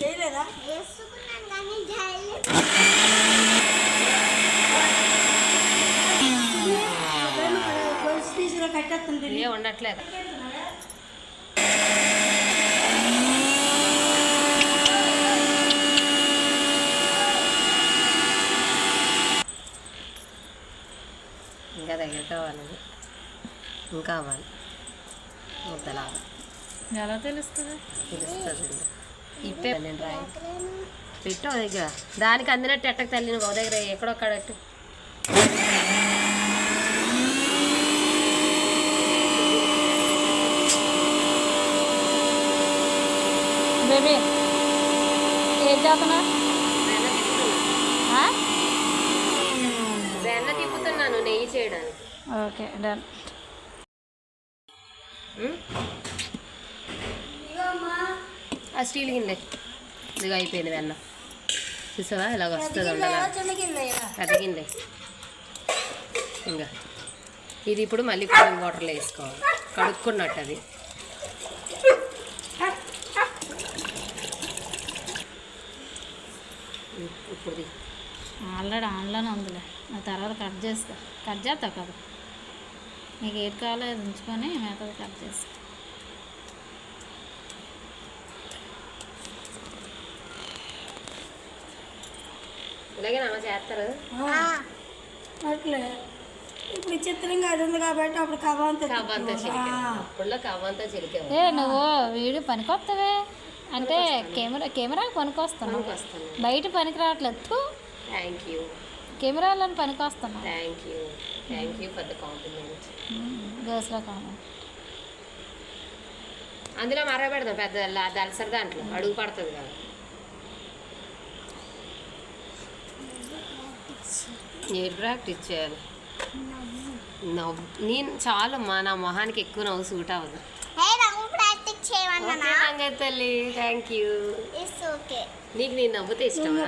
చేయలేదా? ఏ ఉండట్లేదు ఇంకా దగ్గర కావాలి. ఇంకా కావాలి. ముద్దలాగా. ఎలా తెలుస్తుంది ఇప్పే పెట్టు దగ్గర దానికి అందినట్టు ఎట్టకు తల్లి నువ్వు దగ్గర ఎక్కడొక్కడ పెట్టు. బేబీ ఏం చేస్తున్నా వెన్న తిప్పుతున్నాను నెయ్యి చేయడానికి. Okay done? ఆ స్టీల్ గిన్నె. ఇదిగో అయిపోయింది వెన్న చూసావా? ఇలాగ వస్తుంది ఉండలా కదిగింది ఇంకా. ఇది ఇప్పుడు మళ్ళీ కూలింగ్ వాటర్లో వేసుకోవాలి. కడుక్కున్నట్టు అది. ఇప్పుడు ఆల్రెడీ ఆన్లోనే ఉందిలే. ఆ తర్వాత కట్ చేస్తా. కట్ చేస్తావు కదా? నీకు ఏది కావాలో అది ఉంచుకొని మిగతాది కట్ చేస్తా. చేస్తారు? అట్లే. ఇప్పుడు చిత్రంగా అది ఉంది కాబట్టి అప్పుడు కవ్వంతా చిలికే అప్పుడులో కవ్వంతా చిలికే ఏ నువ్వు వీడియో పనికొస్తావే అంటే కెమెరా కెమెరా పనికొస్తున్నావు. వస్తాను బయట పనికి రావట్లేదు. Thank you. కెమెరాలను పనికొస్తున్నావు thank you. Thank you for the compliment. గర్ల్స్లో కావాలి అందులో మర పెడదాం పెద్ద దలసరి దాంట్లో. అడుగు పడుతుంది కదా. నేను ప్రాక్టీస్ చేయాలి? నవ్వు. నేను చాలమ్మా నా మొహానికి ఎక్కువ నవ్వు సూట్ అవ్వదు. తల్లి థ్యాంక్ యూ నీకు నేను నవ్వుతే ఇష్టమా?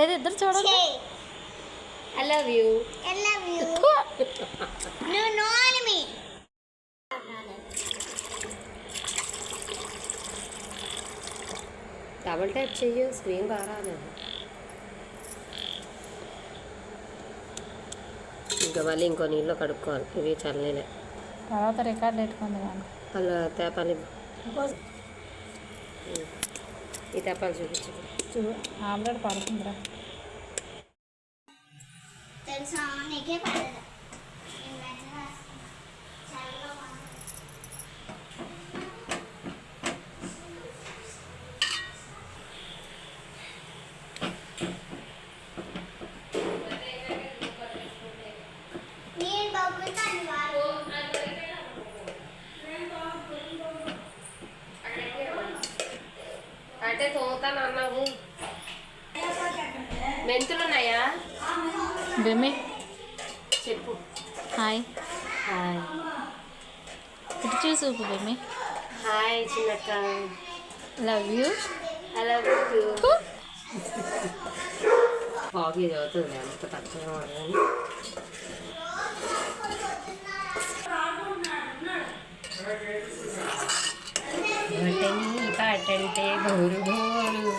ఏది ఇద్దరు చూడండి. I love you I love you నువ్వు మీ డబుల్ ట్యాప్ చెయ్యు స్క్రీన్ బాగా రాదు ఇంకా మళ్ళీ ఇంకో నీళ్ళు కడుక్కోవాలి. ఇవి చల్లనీలే తర్వాత రికార్డ్ పెట్టుకుంది అలా తేపాలి. ఈ తేపాలు చూపించు. చూ ఆల్రెడీ పడుతుందిరా తెలుసా? నీకే పడదు బెమ్మి చెప్పు. హాయ్. హాయ్. ఇటు చూసి ఊపు బెమ్మి హాయ్ చిన్నక్క. Love you I love you coffee చదువుతుంది అంత తక్కువ కానీ బటనీ పాటంటే భోరు భోరు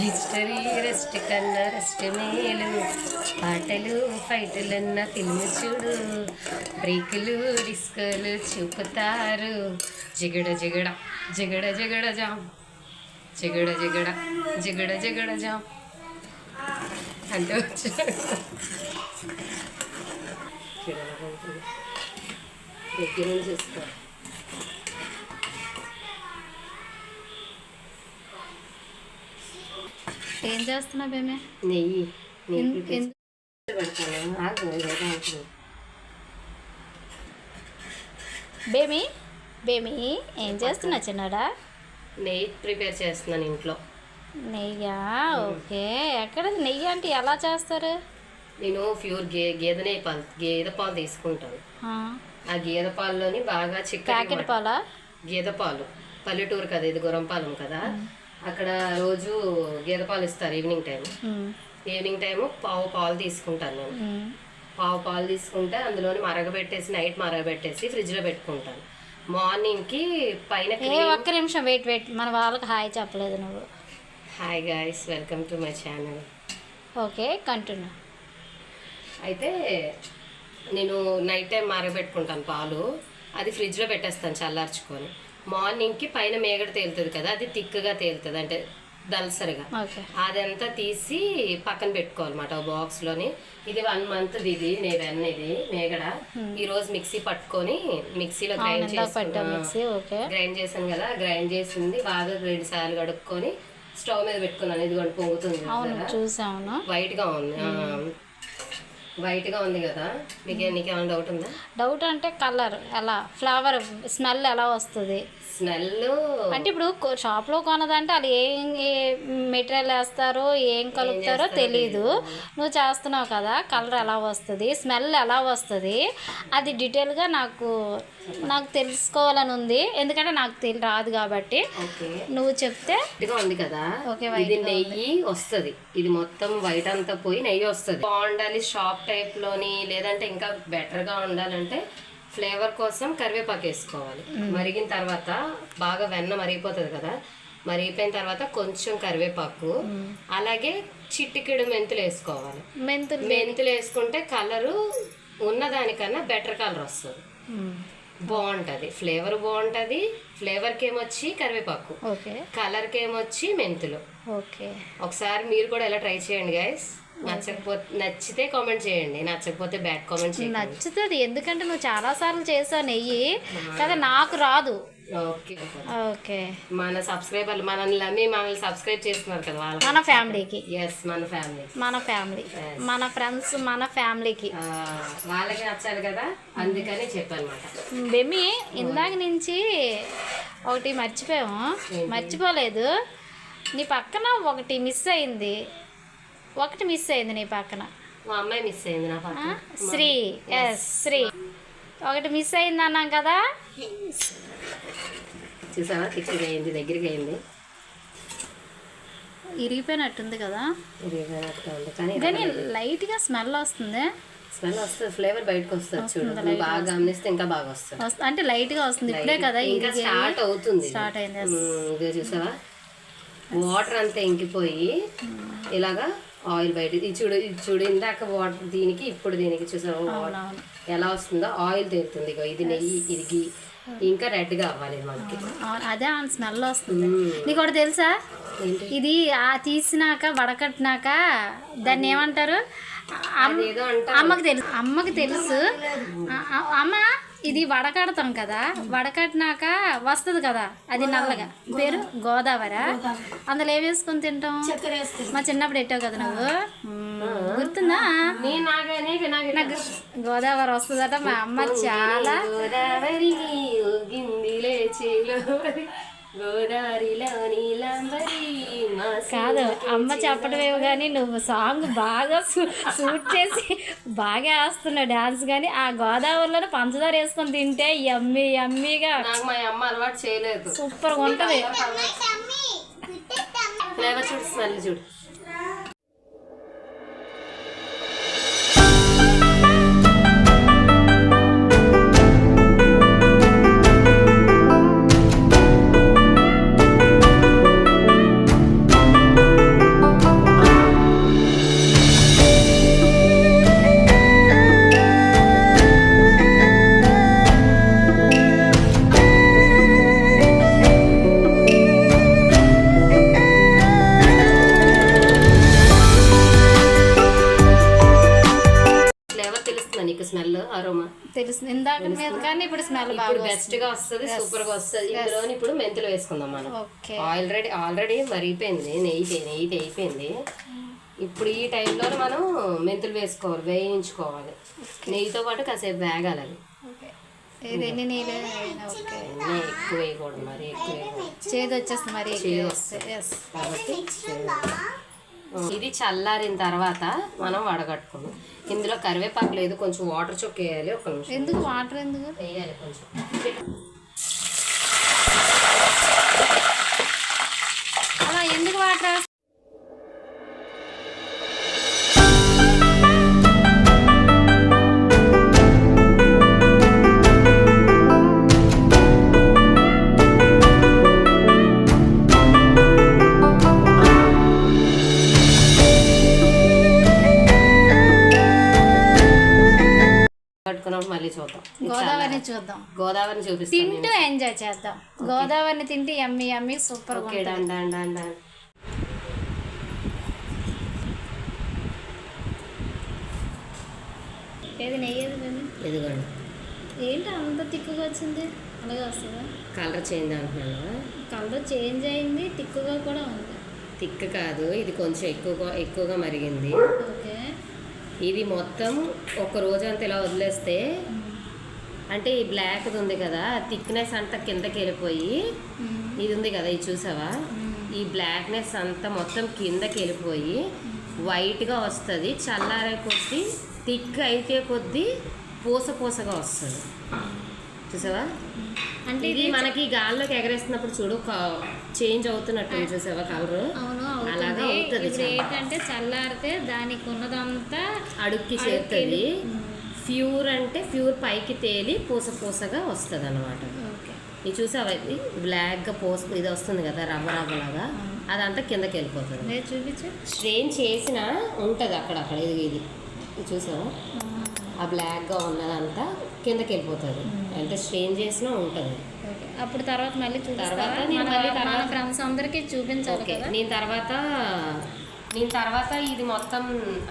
హిస్టరీ రెస్ట్ కన్నా రెస్ట్ మేలు. పాటలు ఫైటలన్న ఫిల్మ్ చూడు. బ్రేకులు డిస్కులు చూపుతారు. జిగడ జిగడ జిగడ జిగడ జామ్. జిగడ జిగడ జిగడ జిగడ జామ్. అంటే వచ్చాడు దగ్గర చూసుకో. పెడతాను. ఆగు, ఇదేదో అవుతుంది. బేమి బేమి ఏం చేస్తున్నా చిన్నడా? నెయ్యి ప్రిపేర్ చేస్తున్నాను ఇంట్లో. నెయ్యా? ఓకే ఎక్కడ నెయ్యి అంటే ఎలా చేస్తారు? నేను ప్యూర్ గే గేదె నెయ్యి పాలు గేదె పాలు తీసుకుంటాను. ఆ, గేదె పాలలోని బాగా ప్యాకెట్ మట్- పాలా? గేదె పాలు. పల్లెటూరు కదా ఇది గురంపాలెం కదా. అక్కడ రోజు గేదె పాలు ఇస్తారు ఈవినింగ్ టైం ఈవినింగ్ టైము పావు పాలు తీసుకుంటాను నేను. పావు పాలు తీసుకుంటే అందులోని మరగబెట్టేసి నైట్ మరగబెట్టేసి ఫ్రిడ్జ్లో పెట్టుకుంటాను. మార్నింగ్కి పైన ఒక్క నిమిషం వెయిట్ వెయిట్. మన వాళ్ళకి హాయ్ చెప్పలేదు నువ్వు. Hi guys welcome to my channel. Okay continue. అయితే నేను నైట్ టైం మరగబెట్టుకుంటాను పాలు. అది ఫ్రిడ్జ్లో పెట్టేస్తాను చల్లార్చుకొని. మార్నింగ్కి పైన మేగడ తేలుతుంది కదా అది తిక్కగా తేలుతుంది అంటే దల్సరిగా. అదంతా తీసి పక్కన పెట్టుకోవాలన్నమాట ఒక బాక్స్లోని. ఇది వన్ మంత్ ఇది నేను ఇది మేగడ. ఈ రోజు మిక్సీ పట్టుకొని మిక్సీలో గ్రైండ్ ఓకే. గ్రైండ్ చేశాను కదా గ్రైండ్ చేసింది బాగా రెండు సార్లు కడుక్కొని స్టవ్ మీద పెట్టుకున్నాను. ఇది కూడా పొంగుతుంది వైట్గా ఉంది. వైట్గా ఉంది కదా మీకు నీకేమైనా డౌట్ ఉందా? డౌట్ అంటే కలర్ ఎలా ఫ్లవర్ స్మెల్ ఎలా వస్తుంది? స్మెల్ అంటే ఇప్పుడు కొ- షాప్లో కొన్నదంటే వాళ్ళు ఏం మెటీరియల్ వేస్తారో ఏం కలుపుతారో తెలీదు. నువ్వు చేస్తున్నావు కదా కలర్ ఎలా వస్తుంది స్మెల్ ఎలా వస్తుంది అది డీటెయిల్గా నాకు నాకు తెలుసుకోవాలని ఉంది. ఎందుకంటే నాకు తెలి రాదు కాబట్టి. నువ్వు చెప్తే ఉంది కదా. ఓకే, ఇది నెయ్యి వస్తది. ఇది మొత్తం వైట్ అంతా పోయి నెయ్యి వస్తది. బాగుండాలి షాప్ టైప్లోని లేదంటే ఇంకా బెటర్గా ఉండాలంటే ఫ్లేవర్ కోసం కరివేపాకు వేసుకోవాలి. మరిగిన తర్వాత బాగా వెన్న మరిగిపోతుంది కదా మరిగిపోయిన తర్వాత కొంచెం కరివేపాకు అలాగే చిట్టికిడు మెంతులు వేసుకోవాలి. మెంతులు? మెంతులు వేసుకుంటే కలరు ఉన్నదానికన్నా బెటర్ కలర్ వస్తుంది. బాగుంటది. ఫ్లేవర్ బాగుంటది. ఫ్లేవర్కి ఏమొచ్చి కరివేపాకు. కలర్కి ఏమొచ్చి మెంతులు. ఓకే. ఒకసారి మీరు కూడా ఎలా ట్రై చేయండి గైస్ నచ్చకపోతే నచ్చితే కామెంట్ చేయండి నచ్చకపోతే బ్యాడ్ కామెంట్ చేయండి నచ్చుతుంది ఎందుకంటే నువ్వు చాలాసార్లు చేసావు నెయ్యి. కదా నాకు రాదు. Okay okay. మన సబ్స్క్రైబర్లు మనల్ని నమ్మి మనల్ని సబ్స్క్రైబ్ చేస్తున్నారు కదా వాళ్ళు మన ఫ్యామిలీకి ఎస్ మన ఫ్యామిలీ మన ఫ్యామిలీ మన ఫ్రెండ్స్ మన ఫ్యామిలీకి వాళ్ళకి నచ్చాలి కదా? అందుకని చెప్పానమాట బెమ్మి ఇందాక నుంచి ఒకటి మర్చిపోయాము మర్చిపోలేదు. నీ పక్కన ఒకటి మిస్ అయింది. ఒకటి మిస్ అయింది నీ పక్కన. మా అమ్మాయి మిస్ అయింది నా ఆ? పక్కన. శ్రీ ఎస్ శ్రీ. ఒకటి మిస్ అయింది అన్నాం కదా? చూసావా? తిక్కగా అయింది దగ్గరికి అయింది. ఇరిగిపోయినట్టుంది కదా? ఇది ఉంది. కానీ కానీ లైట్గా స్మెల్ వస్తుంది. స్మెల్ వస్తుంది ఫ్లేవర్ బయటకు వస్తుంది చూడు. బాగా గమనిస్తే ఇంకా బాగా వస్తుంది. వస్తు- అంటే లైట్గా వస్తుంది. ఇప్పుడే కదా ఇంకా ఇది స్టార్ట్ అవుతుంది. ఇది. స్టార్ట్ అయింది ఇదిగో చూసావా? వాటర్ అంతా ఇంకిపోయి ఇలాగా ఆయిల్ బయట. ఇది చూడు ఇది చూడు ఇందాక వాటర్ దీనికి ఇప్పుడు దీనికి అవునవును. ఎలా వస్తుందో ఆయిల్ తేలుతుంది ఇది నెయ్యి ఇది ఇంకా రెడ్గా అవ్వాలి మనకి. అదే స్మెల్ వస్తుంది. నీకు ఒకటి తెలుసా? ఇది ఆ తీసినాక వడకట్టినాక దాన్ని ఏమంటారు? అమ్మకి తెలుసు. అమ్మకి తెలుసు. అమ్మ ఇది వడకడతాం కదా. వడకట్టినాక వస్తుంది కదా. అది నల్లగా. పేరు గోదావరి. అందులో ఏం వేసుకొని తింటాం? మా చిన్నప్పుడు పెట్టావు కదా నువ్వు. గుర్తుందా? నాకు గోదావరి వస్తుందట మా అమ్మ చాలా. గోదావరి కాదు అమ్మ చెప్పడమేమో కానీ నువ్వు సాంగ్ బాగా షూట్ చేసి బాగా వేస్తున్నావు డాన్స్ కానీ ఆ గోదావరిలో పంచదార వేసుకొని తింటే యమ్మీ యమ్మీగా నాకు మా అమ్మ అలవాటు చేయలేదు. సూపర్గా ఉంటుంది. ఫ్లేవర్ చూడు స్మెల్ చూడు. ఇప్పుడు బెస్ట్గా వస్తుంది సూపర్గా వస్తుంది. ఇందులో ఇప్పుడు మెంతులు వేసుకుందాం మనం. ఆల్రెడీ ఆల్రెడీ మరిగిపోయింది నెయ్యి నెయ్యి అయిపోయింది. ఇప్పుడు ఈ టైంలో మనం మెంతులు వేసుకోవాలి వేయించుకోవాలి. నెయ్యితో పాటు కాసేపు వేగాలి అవి. ఎక్కువ వేయకూడదు మరి ఎక్కువ చేదు వచ్చేస్తుంది మరి చేదు ఎస్ కాబట్టి ఇది చల్లారిన తర్వాత మనం వడగట్టుకున్నాం ఇందులో కరివేపాకు లేదు కొంచెం వాటర్ చొక్క వేయాలి ఒక నిమిషం. ఎందుకు వాటర్ ఎందుకు? వేయాలి కొంచెం. చూద్దాం. గోదావరిని చూపిస్తాను తింటూ ఎంజాయ్ చేద్దాం. గోదావరిని తింటే ఎమ్మి ఎమ్మి సూపర్ ఓకే డాన్ డాన్ ఏది నెయ్యేది కానీ ఇదిగోండి ఏంటి అంత తిక్కుగా వచ్చింది? అలాగే వస్తుందా? కలర్ చేంజ్ అంటున్నాను కలర్ చేంజ్ అయింది తిక్కుగా కూడా ఉంది. తిక్క కాదు ఇది కొంచెం ఎక్కువగా ఎక్కువగా మరిగింది. ఓకే. ఇది మొత్తం ఒక రోజు అంతా ఇలా వదిలేస్తే అంటే ఈ బ్లాక్ ఉంది కదా థిక్నెస్ అంతా కిందకి వెళ్ళిపోయి ఇది ఉంది కదా ఇది చూసావా? ఈ బ్లాక్నెస్ అంతా మొత్తం కిందకి వెళ్ళిపోయి వైట్గా వస్తుంది చల్లారే కొద్దీ థిక్ అయితే కొద్దీ పూస పూసగా వస్తుంది. చూసావా? అంటే ఇది మనకి గాల్లోకి ఎగరేస్తున్నప్పుడు చూడు చేంజ్ అవుతున్నట్టు చూసావా కలర్? అవును అలాగా అవుతుంది. ఏంటంటే చల్లారితే దానికి ఉన్నదంతా అడుక్కి చేరుతుంది. ప్యూర్ అంటే ప్యూర్ పైకి తేలి పూస పూసగా వస్తుంది అనమాట ఓకే. ఇది చూసావా? ఇది బ్లాక్గా పూస ఇది వస్తుంది కదా రవ్వ రవ్వలాగా. అదంతా కిందకి వెళ్ళిపోతుంది. చూపించు. స్ట్రెయిన్ చేసినా ఉంటుంది అక్కడక్కడ ఇది ఇది. చూసావా? ఆ. బ్లాక్గా ఉన్నదంతా కిందకి వెళ్ళిపోతుంది. అంటే స్ట్రెయిన్ చేసినా ఉంటుంది. అప్పుడు తర్వాత మళ్ళీ తర్వాత నేను మళ్ళీ తర్వాత- ఫ్రెండ్స్ అందరికీ చూపించాలి నేను తర్వాత నేను తర్వాత ఇది మొత్తం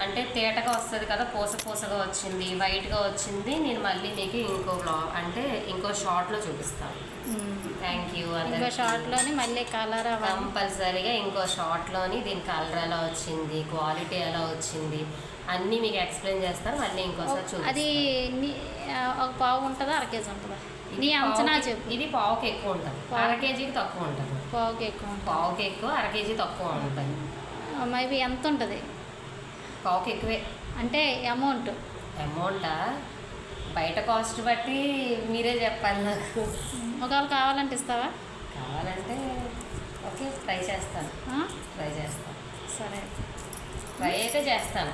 అంటే తేటగా వస్తుంది కదా పూస పూసగా వచ్చింది వైట్గా వచ్చింది. నేను మళ్ళీ మీకు ఇంకో బ్లాగ్ అంటే ఇంకో షార్ట్లో చూపిస్తాను. థ్యాంక్ యూ ఇంకో షార్ట్లోని మళ్ళీ కలర్ కంపల్సరీగా ఇంకో షార్ట్లోని దీని కలర్ ఎలా వచ్చింది క్వాలిటీ ఎలా వచ్చింది అన్నీ మీకు ఎక్స్ప్లెయిన్ చేస్తాను. మళ్ళీ ఇంకోసారి చూపిస్తాను. అది ఒక పావు ఉంటుందా? అర కేజీ ఉంటుందా? ఇది నీ అంచనా చెప్పు. ఇది పావుకి ఎక్కువ ఉంటుంది. అర కేజీకి తక్కువ ఉంటుంది. పావుకి ఎక్కువ పావుకి ఎక్కువ అర కేజీ తక్కువ ఉంటుంది. మేబీ ఎంత ఉంటుంది? పావుకి ఎక్కువే. అంటే అమౌంట్ అమౌంటా బయట కాస్ట్ బట్టి మీరే చెప్పాలి నాకు. ఒకవేళ కావాలంటే ఇస్తావా? కావాలంటే ఓకే ట్రై చేస్తాను? ట్రై చేస్తాను. సరే. ట్రై అయితే చేస్తాను.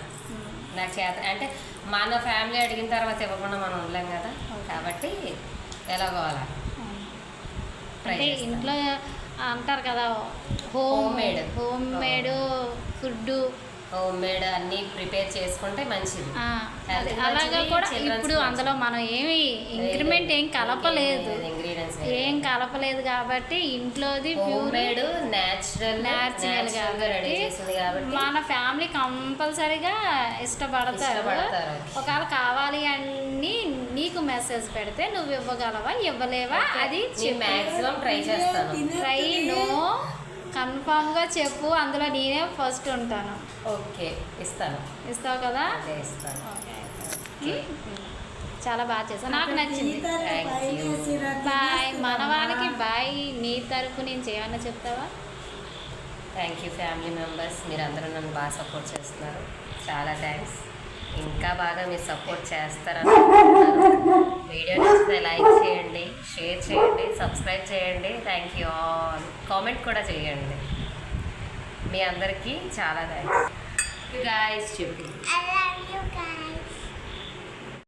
నాకు చేత అంటే మన ఫ్యామిలీ అడిగిన తర్వాత ఇవ్వకుండా మనం ఉండలేం కదా. కాబట్టి అంటే చేస్తాను. ఇంట్లో అంటారు కదా home Homemade. Homemade food homemade అన్నీ ప్రిపేర్ చేసుకుంటే మంచిది. అలాగా కూడా ఇప్పుడు అందులో మనం ఏమి ఇంక్రిమెంట్ ఏం కలపలేదు. ఏం కలపలేదు కాబట్టి ఇంట్లోది మేడ్ న్యాచురల్ న్యాచురల్ కాబట్టి మన ఫ్యామిలీ కంపల్సరీగా ఇష్టపడతారు. ఒకవేళ కావాలి అని నీకు మెసేజ్ పెడితే నువ్వు ఇవ్వగలవా? ఇవ్వలేవా? అది మాక్సిమం ట్రై చేస్తాను. Try no. కన్ఫామ్గా చెప్పు అందులో నేనే ఫస్ట్ ఉంటాను. ఓకే ఇస్తాను. ఇస్తావు కదా? ఇస్తాను. చాలా బాగా చేసావు. నాకు నచ్చింది. బాయ్ మన వాళ్ళకి బాయ్. నీ తరపు నుంచి ఏమన్నా చెప్తావా? థ్యాంక్ యూ ఫ్యామిలీ మెంబర్స్ మీరు అందరూ నన్ను బాగా సపోర్ట్ చేస్తున్నారు. చాలా థ్యాంక్స్ ఇంకా బాగా మీరు సపోర్ట్ చేస్తారని వీడియో నచ్చితే లైక్ చేయండి షేర్ చేయండి సబ్స్క్రైబ్ చేయండి. థ్యాంక్ యూ ఆల్ కామెంట్ కూడా చేయండి. మీ అందరికీ చాలా థ్యాంక్స్ గాయస్ చెప్పి